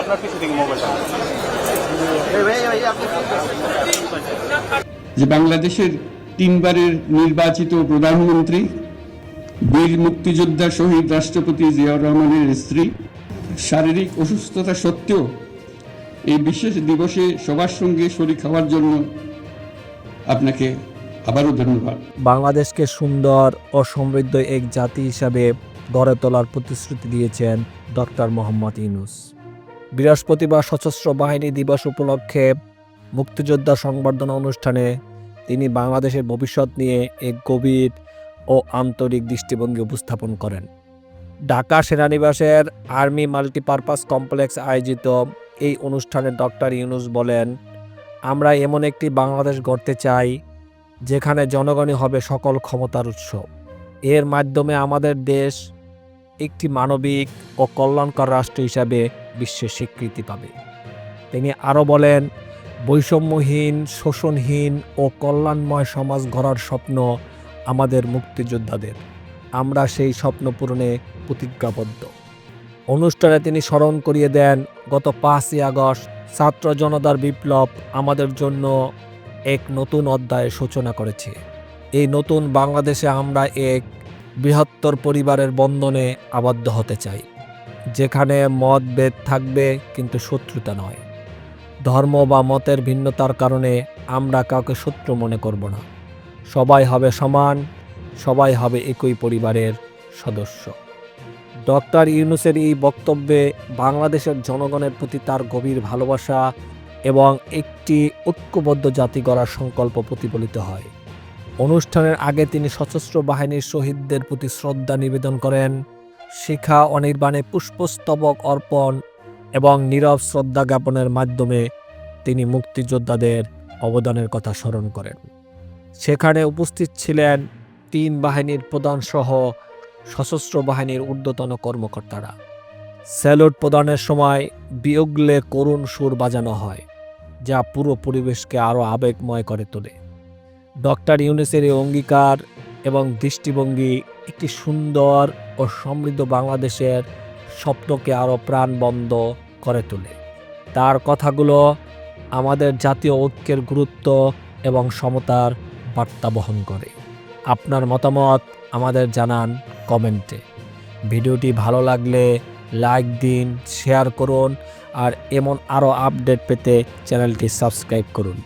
আপনার পিছু থেকে মোবাইলটা যে বাংলাদেশের তিনবারের নির্বাচিত প্রধানমন্ত্রী বীর মুক্তিযোদ্ধা শহীদ রাষ্ট্রপতি জিয়াউর রহমানের স্ত্রী শারীরিক অসুস্থতা সত্ত্বেও এই বিশেষ দিবসে সবার সঙ্গে শরীর খাওয়ার জন্য আপনাকে আবারও ধন্যবাদ। বাংলাদেশকে সুন্দর ও সমৃদ্ধ এক জাতি হিসাবে গড়ে তোলার প্রতিশ্রুতি দিয়েছেন ডক্টর মোহাম্মদ ইউনুস। বৃহস্পতিবার সশস্ত্র বাহিনী দিবস উপলক্ষে মুক্তিযোদ্ধা সংবর্ধনা অনুষ্ঠানে তিনি বাংলাদেশের ভবিষ্যৎ নিয়ে এক গভীর ও আন্তরিক দৃষ্টিভঙ্গি উপস্থাপন করেন। ঢাকা সেনানিবাসের আর্মি মাল্টিপারপাস কমপ্লেক্স আয়োজিত এই অনুষ্ঠানে ডক্টর ইউনুস বলেন, আমরা এমন একটি বাংলাদেশ গড়তে চাই, যেখানে জনগণই হবে সকল ক্ষমতার উৎস। এর মাধ্যমে আমাদের দেশ একটি মানবিক ও কল্যাণকর রাষ্ট্র হিসাবে বিশ্বের স্বীকৃতি পাবে। তিনি আরও বলেন, বৈষম্যহীন, শোষণহীন ও কল্যাণময় সমাজ গড়ার স্বপ্ন আমাদের মুক্তিযোদ্ধাদের। আমরা সেই স্বপ্ন পূরণে প্রতিজ্ঞাবদ্ধ। অনুষ্ঠানে তিনি স্মরণ করিয়ে দেন, গত পাঁচই আগস্ট ছাত্র জনতার বিপ্লব আমাদের জন্য এক নতুন অধ্যায়ের সূচনা করেছে। এই নতুন বাংলাদেশে আমরা এক বৃহত্তর পরিবারের বন্ধনে আবদ্ধ হতে চাই। যেখানে মতভেদ থাকবে কিন্তু শত্রুতা নয়। ধর্ম বা মতের ভিন্নতার কারণে আমরা কাউকে শত্রু মনে করব না। সবাই হবে সমান, সবাই হবে একই পরিবারের সদস্য। ডক্টর ইউনুসের এই বক্তব্যে বাংলাদেশের জনগণের প্রতি তার গভীর ভালোবাসা এবং একটি ঐক্যবদ্ধ জাতি গড়ার সংকল্প প্রতিফলিত হয়। অনুষ্ঠানের আগে তিনি সশস্ত্র বাহিনীর শহীদদের প্রতি শ্রদ্ধা নিবেদন করেন। শিখা অনির্বাণে পুষ্পস্তবক অর্পণ এবং নীরব শ্রদ্ধা জ্ঞাপনের মাধ্যমে তিনি মুক্তিযোদ্ধাদের অবদানের কথা স্মরণ করেন। সেখানে উপস্থিত ছিলেন তিন বাহিনীর প্রধানসহ সশস্ত্র বাহিনীর ঊর্ধ্বতন কর্মকর্তারা। স্যালুট প্রদানের সময় বিয়োগলে করুণ সুর বাজানো হয়, যা পুরো পরিবেশকে আরও আবেগময় করে তোলে। ডক্টর ইউনুসের এই অঙ্গীকার এবং দৃষ্টিভঙ্গি একটি সুন্দর ও সমৃদ্ধ বাংলাদেশের স্বপ্নকে আরও প্রাণবন্ধ করে তোলে। তার কথাগুলো আমাদের জাতীয় ঐক্যের গুরুত্ব এবং সমতার বার্তা বহন করে। আপনার মতামত আমাদের জানান কমেন্টে। ভিডিওটি ভালো লাগলে লাইক দিন, শেয়ার করুন আর এমন আরও আপডেট পেতে চ্যানেলটি সাবস্ক্রাইব করুন।